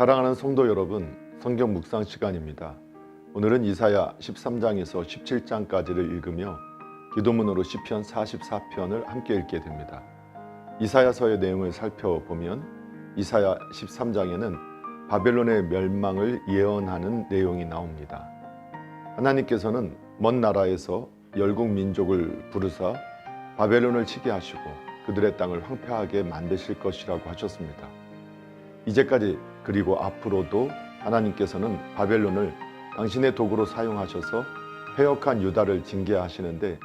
사랑하는 성도 여러분, 성경 묵상 시간입니다. 오늘은 이사야 13장에서 17장까지를 읽으며 기도문으로 시편 44편을 함께 읽게 됩니다. 이사야서의 내용을 살펴보면 이사야 13장에는 바벨론의 멸망을 예언하는 내용이 나옵니다. 하나님께서는 먼 나라에서 열국 민족을 부르사 바벨론을 치게 하시고 그들의 땅을 황폐하게 만드실 것이라고 하셨습니다. 이제까지 그리고 앞으로도 하나님께서는 바벨론을 당신의 도구로 사용하셔서 회역한 유다를 징계하시는데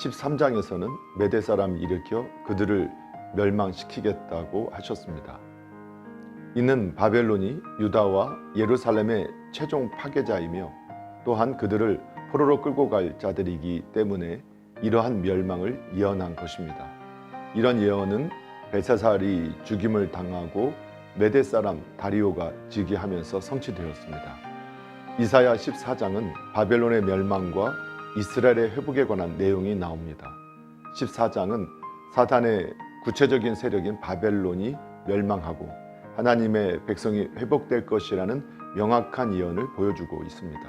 13장에서는 메대 사람을 일으켜 그들을 멸망시키겠다고 하셨습니다. 이는 바벨론이 유다와 예루살렘의 최종 파괴자이며 또한 그들을 포로로 끌고 갈 자들이기 때문에 이러한 멸망을 예언한 것입니다. 이런 예언은 벨사살이 죽임을 당하고 메대 사람 다리오가 즉위하면서 성취되었습니다. 이사야 14장은 바벨론의 멸망과 이스라엘의 회복에 관한 내용이 나옵니다. 14장은 사단의 구체적인 세력인 바벨론이 멸망하고 하나님의 백성이 회복될 것이라는 명확한 예언을 보여주고 있습니다.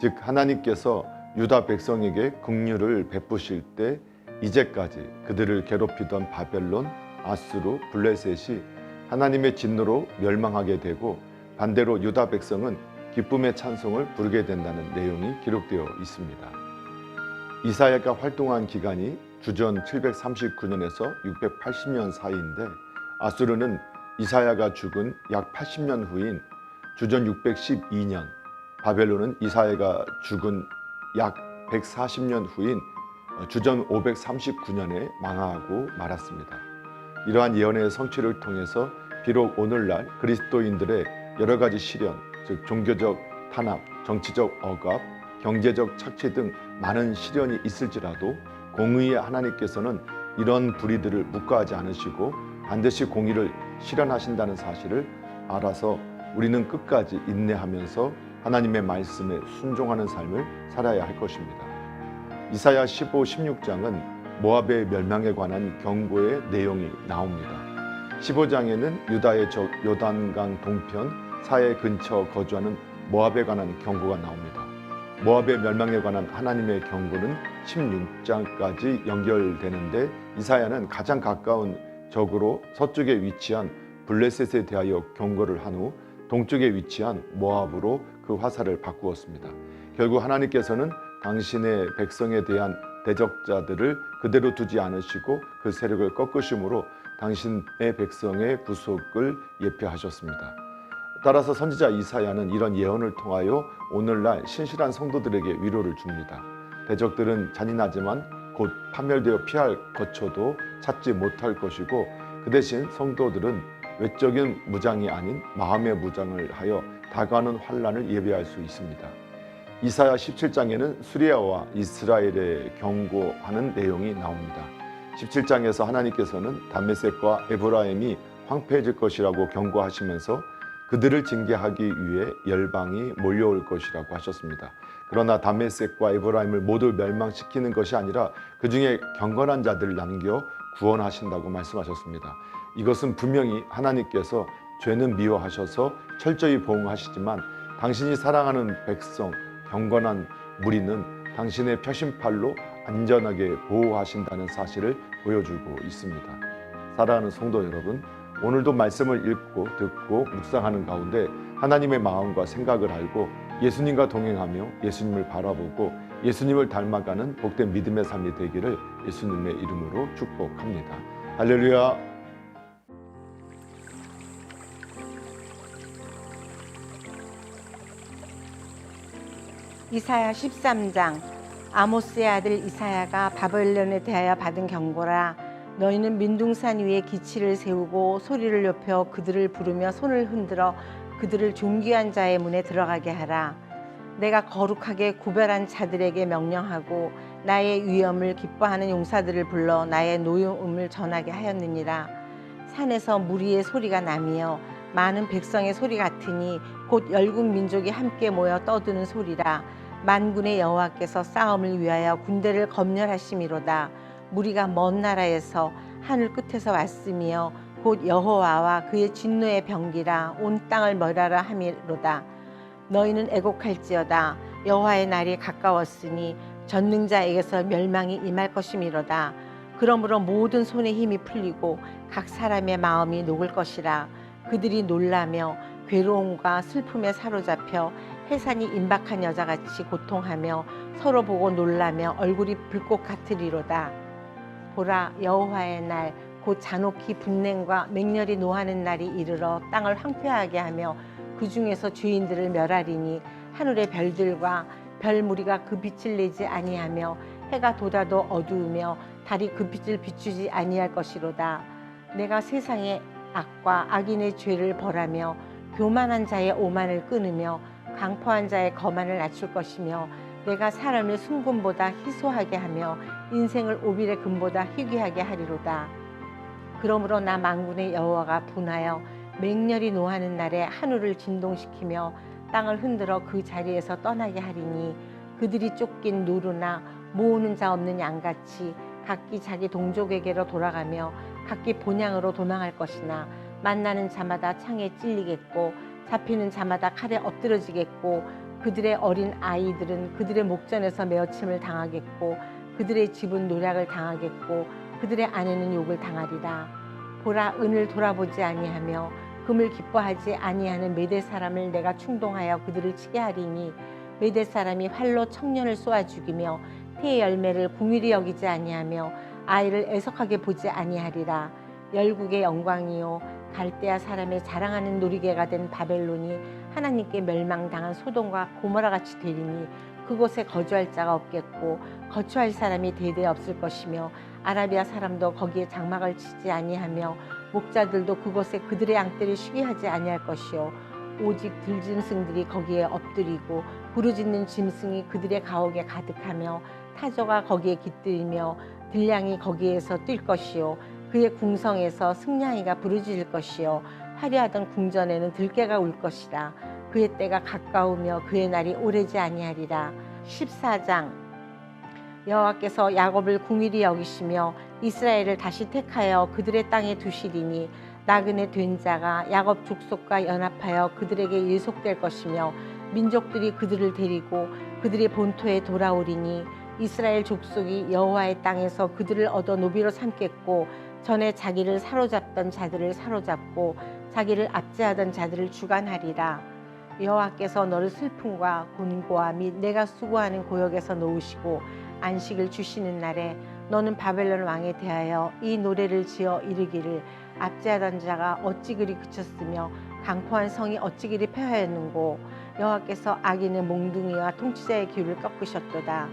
즉 하나님께서 유다 백성에게 긍휼을 베푸실 때 이제까지 그들을 괴롭히던 바벨론, 아수르, 블레셋이 하나님의 진노로 멸망하게 되고 반대로 유다 백성은 기쁨의 찬송을 부르게 된다는 내용이 기록되어 있습니다. 이사야가 활동한 기간이 주전 739년에서 680년 사이인데 아수르는 이사야가 죽은 약 80년 후인 주전 612년, 바벨론은 이사야가 죽은 약 140년 후인 주전 539년에 망하고 말았습니다. 이러한 예언의 성취를 통해서 비록 오늘날 그리스도인들의 여러 가지 시련, 즉 종교적 탄압, 정치적 억압, 경제적 착취 등 많은 시련이 있을지라도 공의의 하나님께서는 이런 불의들을 묵과하지 않으시고 반드시 공의를 실현하신다는 사실을 알아서 우리는 끝까지 인내하면서 하나님의 말씀에 순종하는 삶을 살아야 할 것입니다. 이사야 15, 16장은 모압의 멸망에 관한 경고의 내용이 나옵니다. 15장에는 유다의 적 요단강 동편 사해 근처 거주하는 모압에 관한 경고가 나옵니다. 모압의 멸망에 관한 하나님의 경고는 16장까지 연결되는데 이사야는 가장 가까운 적으로 서쪽에 위치한 블레셋에 대하여 경고를 한 후 동쪽에 위치한 모압으로 그 화살을 바꾸었습니다. 결국 하나님께서는 당신의 백성에 대한 대적자들을 그대로 두지 않으시고 그 세력을 꺾으심으로 당신의 백성의 구속을 예표하셨습니다. 따라서 선지자 이사야는 이런 예언을 통하여 오늘날 신실한 성도들에게 위로를 줍니다. 대적들은 잔인하지만 곧 파멸되어 피할 거처도 찾지 못할 것이고 그 대신 성도들은 외적인 무장이 아닌 마음의 무장을 하여 다가오는 환란을 예비할 수 있습니다. 이사야 17장에는 수리아와 이스라엘에 경고하는 내용이 나옵니다. 17장에서 하나님께서는 담메색과 에브라임이 황폐해질 것이라고 경고하시면서 그들을 징계하기 위해 열방이 몰려올 것이라고 하셨습니다. 그러나 담메색과 에브라임을 모두 멸망시키는 것이 아니라 그 중에 경건한 자들을 남겨 구원하신다고 말씀하셨습니다. 이것은 분명히 하나님께서 죄는 미워하셔서 철저히 보응하시지만 당신이 사랑하는 백성, 경건한 무리는 당신의 표심팔로 안전하게 보호하신다는 사실을 보여주고 있습니다. 사랑하는 성도 여러분, 오늘도 말씀을 읽고 듣고 묵상하는 가운데 하나님의 마음과 생각을 알고 예수님과 동행하며 예수님을 바라보고 예수님을 닮아가는 복된 믿음의 삶이 되기를 예수님의 이름으로 축복합니다. 할렐루야. 이사야 13장 아모스의 아들 이사야가 바벨론에 대하여 받은 경고라 너희는 민둥산 위에 기치를 세우고 소리를 높여 그들을 부르며 손을 흔들어 그들을 존귀한 자의 문에 들어가게 하라. 내가 거룩하게 구별한 자들에게 명령하고 나의 위엄을 기뻐하는 용사들을 불러 나의 노여움을 전하게 하였느니라. 산에서 무리의 소리가 나며 많은 백성의 소리 같으니 곧 열국 민족이 함께 모여 떠드는 소리라 만군의 여호와께서 싸움을 위하여 군대를 검열하심이로다. 무리가 먼 나라에서 하늘 끝에서 왔으며 곧 여호와와 그의 진노의 병기라 온 땅을 멸하라 함이로다. 너희는 애곡할지어다. 여호와의 날이 가까웠으니 전능자에게서 멸망이 임할 것이미로다. 그러므로 모든 손의 힘이 풀리고 각 사람의 마음이 녹을 것이라. 그들이 놀라며 괴로움과 슬픔에 사로잡혀 해산이 임박한 여자같이 고통하며 서로 보고 놀라며 얼굴이 불꽃 같으리로다. 보라 여호와의 날 곧 잔혹히 분냉과 맹렬히 노하는 날이 이르러 땅을 황폐하게 하며 그 중에서 주인들을 멸하리니 하늘의 별들과 별 무리가 그 빛을 내지 아니하며 해가 돋아도 어두우며 달이 그 빛을 비추지 아니할 것이로다. 내가 세상의 악과 악인의 죄를 벌하며 교만한 자의 오만을 끊으며 강포한 자의 거만을 낮출 것이며 내가 사람을 순금보다 희소하게 하며 인생을 오빌의 금보다 희귀하게 하리로다. 그러므로 나 만군의 여호와가 분하여 맹렬히 노하는 날에 하늘을 진동시키며 땅을 흔들어 그 자리에서 떠나게 하리니 그들이 쫓긴 노루나 모으는 자 없는 양같이 각기 자기 동족에게로 돌아가며 각기 본향으로 도망할 것이나 만나는 자마다 창에 찔리겠고 잡히는 자마다 칼에 엎드러지겠고 그들의 어린 아이들은 그들의 목전에서 메어침을 당하겠고 그들의 집은 노략을 당하겠고 그들의 아내는 욕을 당하리라. 보라 은을 돌아보지 아니하며 금을 기뻐하지 아니하는 메대 사람을 내가 충동하여 그들을 치게 하리니 메대 사람이 활로 청년을 쏘아 죽이며 태의 열매를 궁일이 여기지 아니하며 아이를 애석하게 보지 아니하리라. 열국의 영광이요 갈대아 사람의 자랑하는 놀이개가 된 바벨론이 하나님께 멸망당한 소돔과 고모라 같이 되리니 그곳에 거주할 자가 없겠고 거처할 사람이 대대 없을 것이며 아라비아 사람도 거기에 장막을 치지 아니하며 목자들도 그곳에 그들의 양떼를 쉬게 하지 아니할 것이요. 오직 들짐승들이 거기에 엎드리고 부르짖는 짐승이 그들의 가옥에 가득하며 타조가 거기에 깃들이며 들량이 거기에서 뛸 것이요 그의 궁성에서 승냥이가 부르짖을 것이요. 화려하던 궁전에는 들깨가 울 것이라. 그의 때가 가까우며 그의 날이 오래지 아니하리라. 14장. 여호와께서 야곱을 궁일이 여기시며 이스라엘을 다시 택하여 그들의 땅에 두시리니 나그네 된 자가 야곱 족속과 연합하여 그들에게 예속될 것이며 민족들이 그들을 데리고 그들의 본토에 돌아오리니 이스라엘 족속이 여호와의 땅에서 그들을 얻어 노비로 삼겠고 전에 자기를 사로잡던 자들을 사로잡고 자기를 압제하던 자들을 주관하리라. 여호와께서 너를 슬픔과 곤고와 및 내가 수고하는 고역에서 놓으시고 안식을 주시는 날에 너는 바벨론 왕에 대하여 이 노래를 지어 이르기를 압제하던 자가 어찌 그리 그쳤으며 강포한 성이 어찌 그리 폐하였는고? 여호와께서 악인의 몽둥이와 통치자의 귀를 꺾으셨도다.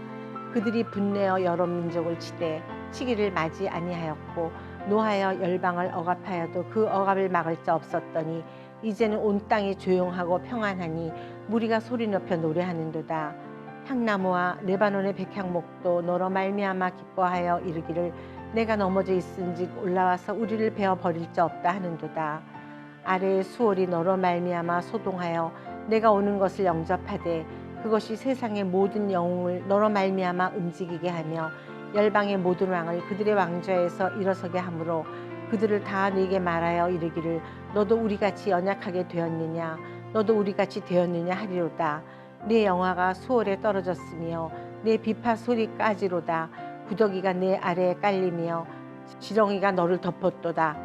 그들이 분내어 여러 민족을 치되 치기를 맞이 아니하였고 노하여 열방을 억압하여도 그 억압을 막을 자 없었더니 이제는 온 땅이 조용하고 평안하니 무리가 소리 높여 노래하는도다. 향나무와 레바논의 백향목도 너로 말미암아 기뻐하여 이르기를 내가 넘어져 있은즉 올라와서 우리를 베어 버릴 자 없다 하는도다. 아래의 수월이 너로 말미암아 소동하여 내가 오는 것을 영접하되 그것이 세상의 모든 영웅을 너로 말미암아 움직이게 하며 열방의 모든 왕을 그들의 왕좌에서 일어서게 하므로 그들을 다 네게 말하여 이르기를 너도 우리같이 연약하게 되었느냐? 너도 우리같이 되었느냐 하리로다. 내 영화가 수월에 떨어졌으며 내 비파 소리까지로다. 구더기가 내 아래에 깔리며 지렁이가 너를 덮었도다.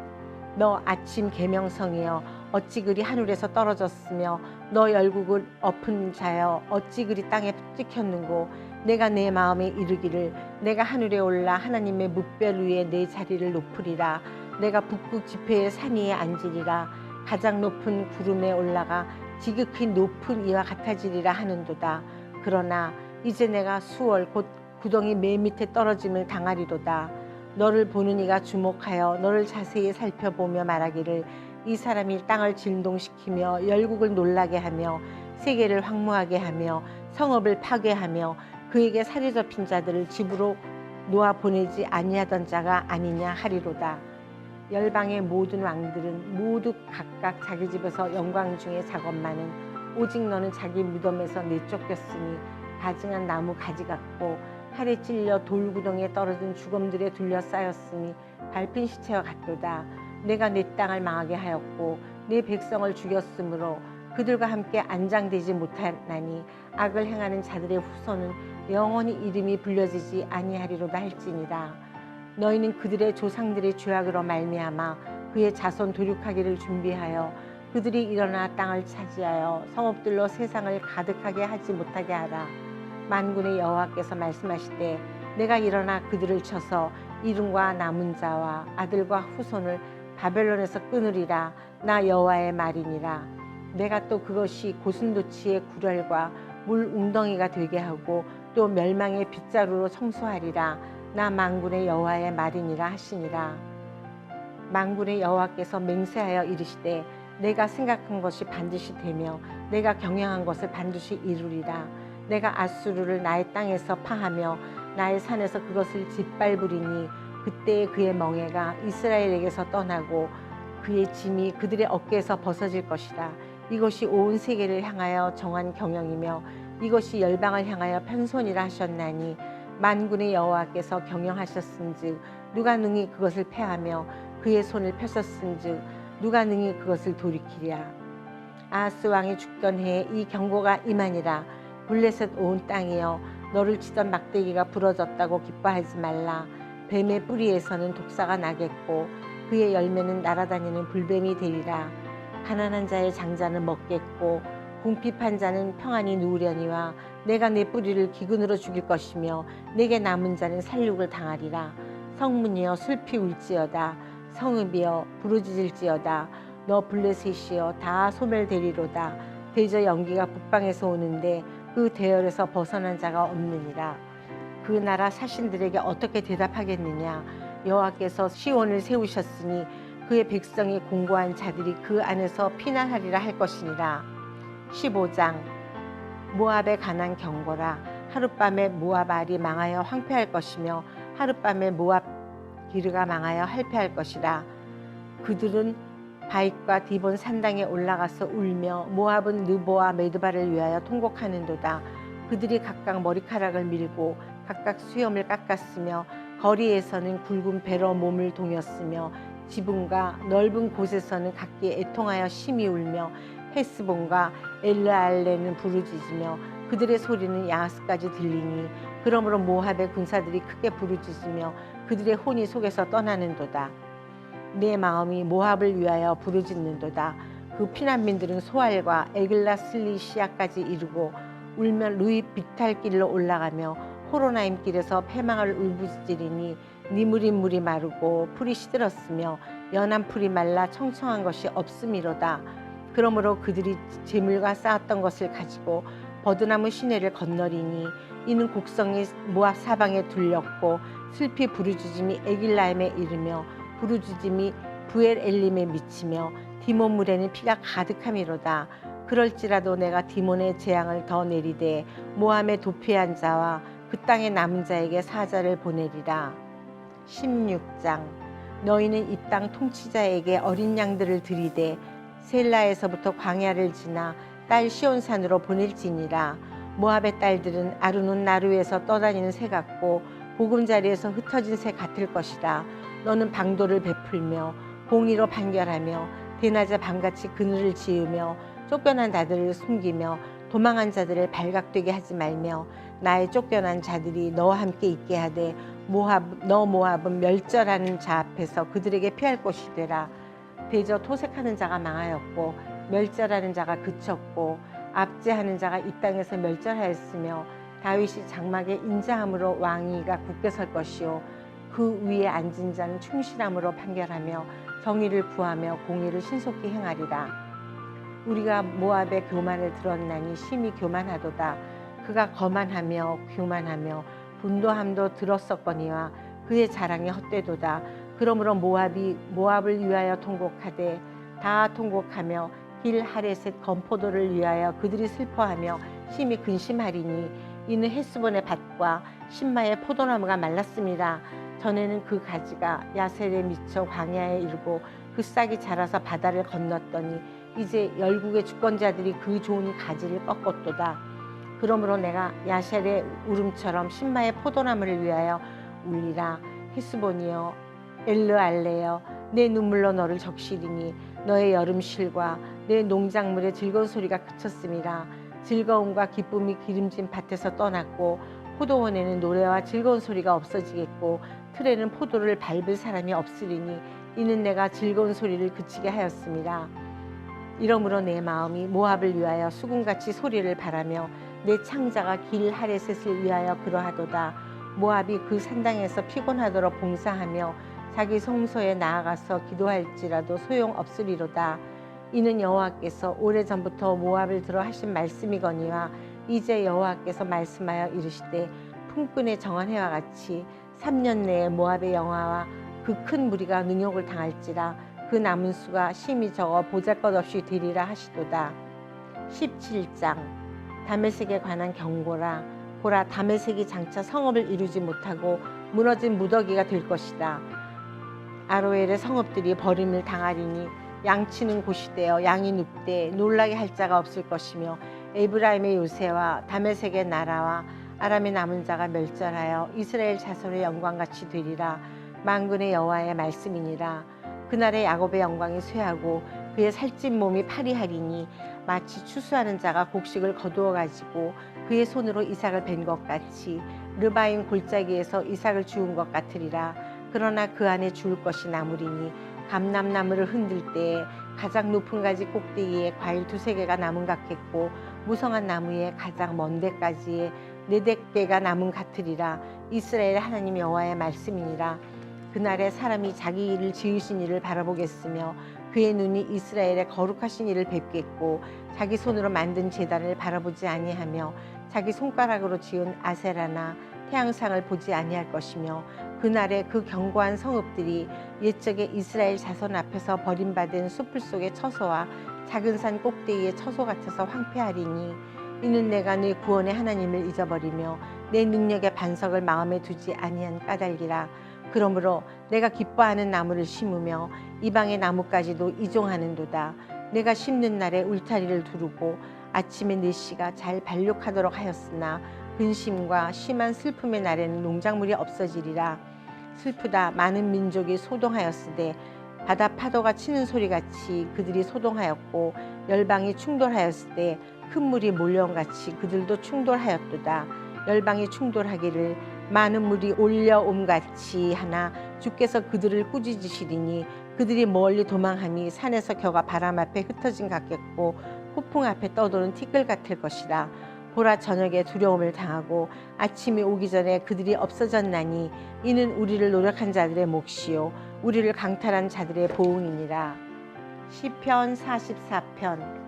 너 아침 계명성이여 어찌 그리 하늘에서 떨어졌으며 너 열국을 엎은 자여 어찌 그리 땅에 찍혔는고? 내가 내 마음에 이르기를 내가 하늘에 올라 하나님의 뭇별 위에 내 자리를 높으리라. 내가 북극 지폐의 산 위에 앉으리라. 가장 높은 구름에 올라가 지극히 높은 이와 같아지리라 하는도다. 그러나 이제 내가 수월 곧 구덩이 맨 밑에 떨어짐을 당하리로다. 너를 보는 이가 주목하여 너를 자세히 살펴보며 말하기를 이 사람이 땅을 진동시키며 열국을 놀라게 하며 세계를 황무하게 하며 성읍을 파괴하며 그에게 살이 접힌 자들을 집으로 놓아 보내지 아니하던 자가 아니냐 하리로다. 열방의 모든 왕들은 모두 각각 자기 집에서 영광 중에 작업만은 오직 너는 자기 무덤에서 내쫓겼으니 가증한 나무 가지 같고 칼에 찔려 돌구덩이에 떨어진 죽음들에 둘러싸였으니 밟힌 시체와 같도다. 내가 내 땅을 망하게 하였고 내 백성을 죽였으므로 그들과 함께 안장되지 못하나니 악을 행하는 자들의 후손은 영원히 이름이 불려지지 아니하리로다 할지니라. 너희는 그들의 조상들의 죄악으로 말미암아 그의 자손 도륙하기를 준비하여 그들이 일어나 땅을 차지하여 성읍들로 세상을 가득하게 하지 못하게 하라. 만군의 여호와께서 말씀하시되 내가 일어나 그들을 쳐서 이름과 남은 자와 아들과 후손을 바벨론에서 끊으리라. 나 여호와의 말이니라. 내가 또 그것이 고슴도치의 굴혈과 물 웅덩이가 되게 하고 또 멸망의 빗자루로 청소하리라. 나 만군의 여호와의 말이니라 하시니라. 만군의 여호와께서 맹세하여 이르시되 내가 생각한 것이 반드시 되며 내가 경영한 것을 반드시 이루리라. 내가 아수르를 나의 땅에서 파하며 나의 산에서 그것을 짓밟으리니 그때 그의 멍에가 이스라엘에게서 떠나고 그의 짐이 그들의 어깨에서 벗어질 것이라. 이것이 온 세계를 향하여 정한 경영이며 이것이 열방을 향하여 편손이라 하셨나니 만군의 여호와께서 경영하셨은즉 누가 능히 그것을 패하며 그의 손을 펴셨은즉 누가 능히 그것을 돌이키랴. 아하스 왕이 죽던 해에 이 경고가 임하니라. 블레셋 온 땅이여 너를 치던 막대기가 부러졌다고 기뻐하지 말라. 뱀의 뿌리에서는 독사가 나겠고 그의 열매는 날아다니는 불뱀이 되리라. 가난한 자의 장자는 먹겠고 궁핍한 자는 평안히 누우려니와 내가 내 뿌리를 기근으로 죽일 것이며 내게 남은 자는 살육을 당하리라. 성문이여 슬피 울지어다. 성읍이여 부르짖을지어다. 너 블레셋이여 다 소멸되리로다. 대저 연기가 북방에서 오는데 그 대열에서 벗어난 자가 없느니라. 그 나라 사신들에게 어떻게 대답하겠느냐? 여호와께서 시온을 세우셨으니 그의 백성이 공고한 자들이 그 안에서 피난하리라 할 것이니라 15장. 모압에 관한 경고라 하룻밤에 모압 알이 망하여 황폐할 것이며 하룻밤에 모압 기르가 망하여 할폐할 것이라. 그들은 바익과 디본 산당에 올라가서 울며 모압은 느보와 메드바를 위하여 통곡하는도다. 그들이 각각 머리카락을 밀고 각각 수염을 깎았으며 거리에서는 굵은 배로 몸을 동였으며 지붕과 넓은 곳에서는 각기 애통하여 심히 울며 헤스본과 엘르알레는 부르짖으며 그들의 소리는 야하스까지 들리니 그러므로 모압의 군사들이 크게 부르짖으며 그들의 혼이 속에서 떠나는도다. 내 마음이 모압을 위하여 부르짖는도다. 그 피난민들은 소알과 에글라 슬리시아까지 이르고 울며 루이 비탈길로 올라가며 호로나임 길에서 패망을 울부짖으리니 니물이 물이 마르고 풀이 시들었으며 연한 풀이 말라 청청한 것이 없음이로다 그러므로 그들이 재물과 쌓았던 것을 가지고 버드나무 시내를 건너리니 이는 곡성이 모압 사방에 둘렸고 슬피 부르짖음이 에길라임에 이르며 부르짖음이 부엘 엘림에 미치며 디몬 물에는 피가 가득함이로다. 그럴지라도 내가 디몬의 재앙을 더 내리되 모함에 도피한 자와 그 땅의 남은 자에게 사자를 보내리라. 16장. 너희는 이 땅 통치자에게 어린 양들을 들이되 셀라에서부터 광야를 지나 딸 시온산으로 보낼지니라. 모압의 딸들은 아르논 나루에서 떠다니는 새 같고 보금자리에서 흩어진 새 같을 것이라. 너는 방도를 베풀며 공의로 판결하며 대낮에 밤같이 그늘을 지으며 쫓겨난 자들을 숨기며 도망한 자들을 발각되게 하지 말며 나의 쫓겨난 자들이 너와 함께 있게 하되 모압 너 모압은 멸절하는 자 앞에서 그들에게 피할 곳이 되라 대저 토색하는 자가 망하였고 멸절하는 자가 그쳤고 압제하는 자가 이 땅에서 멸절하였으며 다윗이 장막에 인자함으로 왕위가 굳게 설 것이요 그 위에 앉은 자는 충실함으로 판결하며 정의를 구하며 공의를 신속히 행하리라. 우리가 모압의 교만을 들었나니 심히 교만하도다. 그가 거만하며 교만하며 분도함도 들었었거니와 그의 자랑이 헛되도다 그러므로 모압이 모압을 위하여 통곡하되 다 통곡하며 길 하레셋 건포도를 위하여 그들이 슬퍼하며 심히 근심하리니 이는 헤스본의 밭과 신마의 포도나무가 말랐습니다. 전에는 그 가지가 야셀에 미쳐 광야에 이르고 그 싹이 자라서 바다를 건넜더니 이제 열국의 주권자들이 그 좋은 가지를 꺾었도다. 그러므로 내가 야셀의 울음처럼 신마의 포도나무를 위하여 울리라. 히스본이여 엘르알레여 내 눈물로 너를 적시리니 너의 여름실과 내 농작물의 즐거운 소리가 그쳤음이라 즐거움과 기쁨이 기름진 밭에서 떠났고 포도원에는 노래와 즐거운 소리가 없어지겠고 틀에는 포도를 밟을 사람이 없으리니 이는 내가 즐거운 소리를 그치게 하였습니다. 이러므로 내 마음이 모압을 위하여 수금같이 소리를 바라며 내 창자가 길 하레셋을 위하여 그러하도다. 모압이 그 산당에서 피곤하도록 봉사하며 자기 성소에 나아가서 기도할지라도 소용없으리로다. 이는 여호와께서 오래전부터 모압을 들어 하신 말씀이거니와 이제 여호와께서 말씀하여 이르시되 품꾼의 정한 해와 같이 3년 내에 모압의 영화와 그 큰 무리가 능욕을 당할지라 그 남은 수가 심히 적어 보잘것없이 되리라 하시도다. 17장 다메섹에 관한 경고라 보라 다메섹이 장차 성읍을 이루지 못하고 무너진 무더기가 될 것이다. 아로엘의 성읍들이 버림을 당하리니 양치는 곳이 되어 양이 눕되 놀라게 할 자가 없을 것이며 에브라임의 요새와 다메섹의 나라와 아람의 남은 자가 멸절하여 이스라엘 자손의 영광같이 되리라 만군의 여호와의 말씀이니라 그날에 야곱의 영광이 쇠하고 그의 살찐 몸이 파리하리니 마치 추수하는 자가 곡식을 거두어 가지고 그의 손으로 이삭을 벤 것 같이 르바임 골짜기에서 이삭을 주운 것 같으리라. 그러나 그 안에 주울 것이 나무리니 감람나무를 흔들 때에 가장 높은 가지 꼭대기에 과일 두세 개가 남은 같겠고 무성한 나무에 가장 먼 데까지에 네댓 개가 남은 같으리라. 이스라엘 하나님 여호와의 말씀이니라. 그날에 사람이 자기 일을 지으신 일을 바라보겠으며 그의 눈이 이스라엘의 거룩하신 일을 뵙겠고 자기 손으로 만든 제단을 바라보지 아니하며 자기 손가락으로 지은 아세라나 태양상을 보지 아니할 것이며 그날에 그 견고한 성읍들이 옛적에 이스라엘 자손 앞에서 버림받은 숲을 속의 처소와 작은 산 꼭대기의 처소 같아서 황폐하리니 이는 내가 내 구원의 하나님을 잊어버리며 내 능력의 반석을 마음에 두지 아니한 까닭이라. 그러므로 내가 기뻐하는 나무를 심으며 이방의 나무까지도 이종하는도다. 내가 심는 날에 울타리를 두르고 아침에 네 씨가 잘 발육하도록 하였으나 근심과 심한 슬픔의 날에는 농작물이 없어지리라. 슬프다. 많은 민족이 소동하였으되 바다 파도가 치는 소리 같이 그들이 소동하였고 열방이 충돌하였을 때큰 물이 몰려온 같이 그들도 충돌하였도다. 열방이 충돌하기를 많은 물이 올려옴 같이 하나 주께서 그들을 꾸짖으시리니 그들이 멀리 도망하니 산에서 겨가 바람 앞에 흩어진 같겠고 폭풍 앞에 떠도는 티끌 같을 것이라 보라 저녁에 두려움을 당하고 아침이 오기 전에 그들이 없어졌나니 이는 우리를 노력한 자들의 몫이요 우리를 강탈한 자들의 보응이니라. 시편 44편.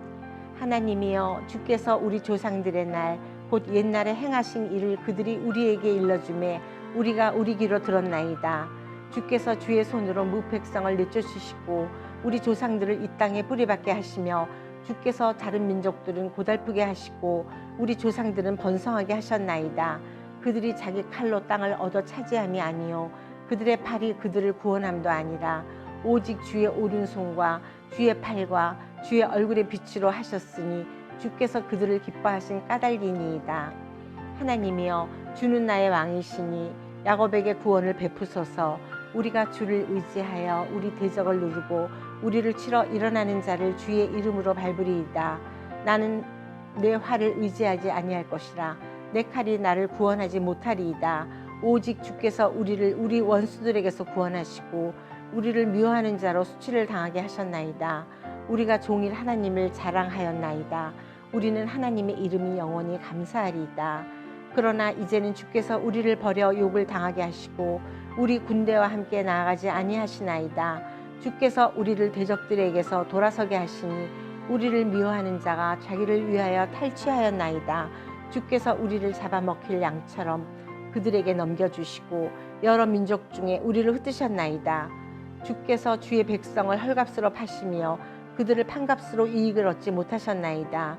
하나님이여 주께서 우리 조상들의 날 곧 옛날에 행하신 일을 그들이 우리에게 일러주매 우리가 우리 귀로 들었나이다. 주께서 주의 손으로 무백성을 내쫓으시고 우리 조상들을 이 땅에 뿌리박게 하시며 주께서 다른 민족들은 고달프게 하시고 우리 조상들은 번성하게 하셨나이다. 그들이 자기 칼로 땅을 얻어 차지함이 아니요 그들의 팔이 그들을 구원함도 아니라 오직 주의 오른손과 주의 팔과 주의 얼굴의 빛으로 하셨으니 주께서 그들을 기뻐하신 까닭이니이다. 하나님이여 주는 나의 왕이시니 야곱에게 구원을 베푸소서 우리가 주를 의지하여 우리 대적을 누르고 우리를 치러 일어나는 자를 주의 이름으로 밟으리이다. 나는 내 활을 의지하지 아니할 것이라 내 칼이 나를 구원하지 못하리이다. 오직 주께서 우리를 우리 원수들에게서 구원하시고 우리를 미워하는 자로 수치를 당하게 하셨나이다. 우리가 종일 하나님을 자랑하였나이다. 우리는 하나님의 이름이 영원히 감사하리이다. 그러나 이제는 주께서 우리를 버려 욕을 당하게 하시고 우리 군대와 함께 나아가지 아니하시나이다. 주께서 우리를 대적들에게서 돌아서게 하시니 우리를 미워하는 자가 자기를 위하여 탈취하였나이다. 주께서 우리를 잡아먹힐 양처럼 그들에게 넘겨주시고 여러 민족 중에 우리를 흩으셨나이다. 주께서 주의 백성을 헐값으로 파시며 그들을 판값으로 이익을 얻지 못하셨나이다.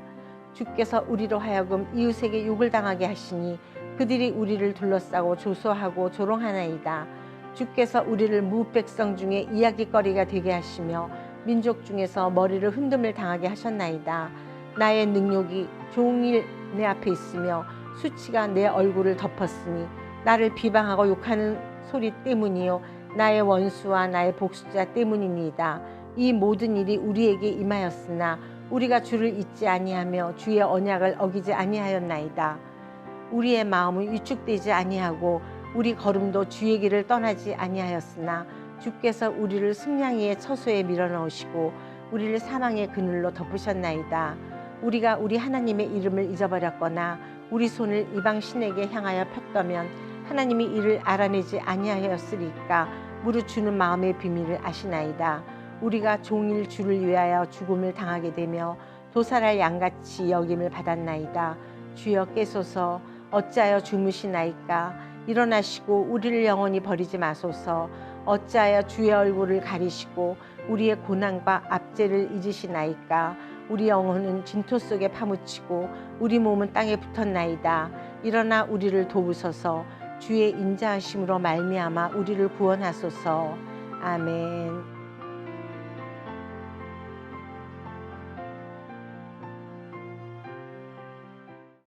주께서 우리로 하여금 이웃에게 욕을 당하게 하시니 그들이 우리를 둘러싸고 조소하고 조롱하나이다. 주께서 우리를 무백성 중에 이야기거리가 되게 하시며 민족 중에서 머리를 흔듦을 당하게 하셨나이다. 나의 능력이 종일 내 앞에 있으며 수치가 내 얼굴을 덮었으니 나를 비방하고 욕하는 소리 때문이요 나의 원수와 나의 복수자 때문이니이다. 이 모든 일이 우리에게 임하였으나 우리가 주를 잊지 아니하며 주의 언약을 어기지 아니하였나이다. 우리의 마음은 위축되지 아니하고 우리 걸음도 주의 길을 떠나지 아니하였으나 주께서 우리를 승냥이의 처소에 밀어넣으시고 우리를 사망의 그늘로 덮으셨나이다. 우리가 우리 하나님의 이름을 잊어버렸거나 우리 손을 이방 신에게 향하여 폈다면 하나님이 이를 알아내지 아니하였으리까 무릇 주는 마음의 비밀을 아시나이다. 우리가 종일 주를 위하여 죽음을 당하게 되며 도살할 양같이 여김을 받았나이다. 주여 깨소서 어찌하여 주무시나이까 일어나시고 우리를 영원히 버리지 마소서. 어찌하여 주의 얼굴을 가리시고 우리의 고난과 압제를 잊으시나이까? 우리 영혼은 진토 속에 파묻히고 우리 몸은 땅에 붙었나이다. 일어나 우리를 도우소서. 주의 인자하심으로 말미암아 우리를 구원하소서. 아멘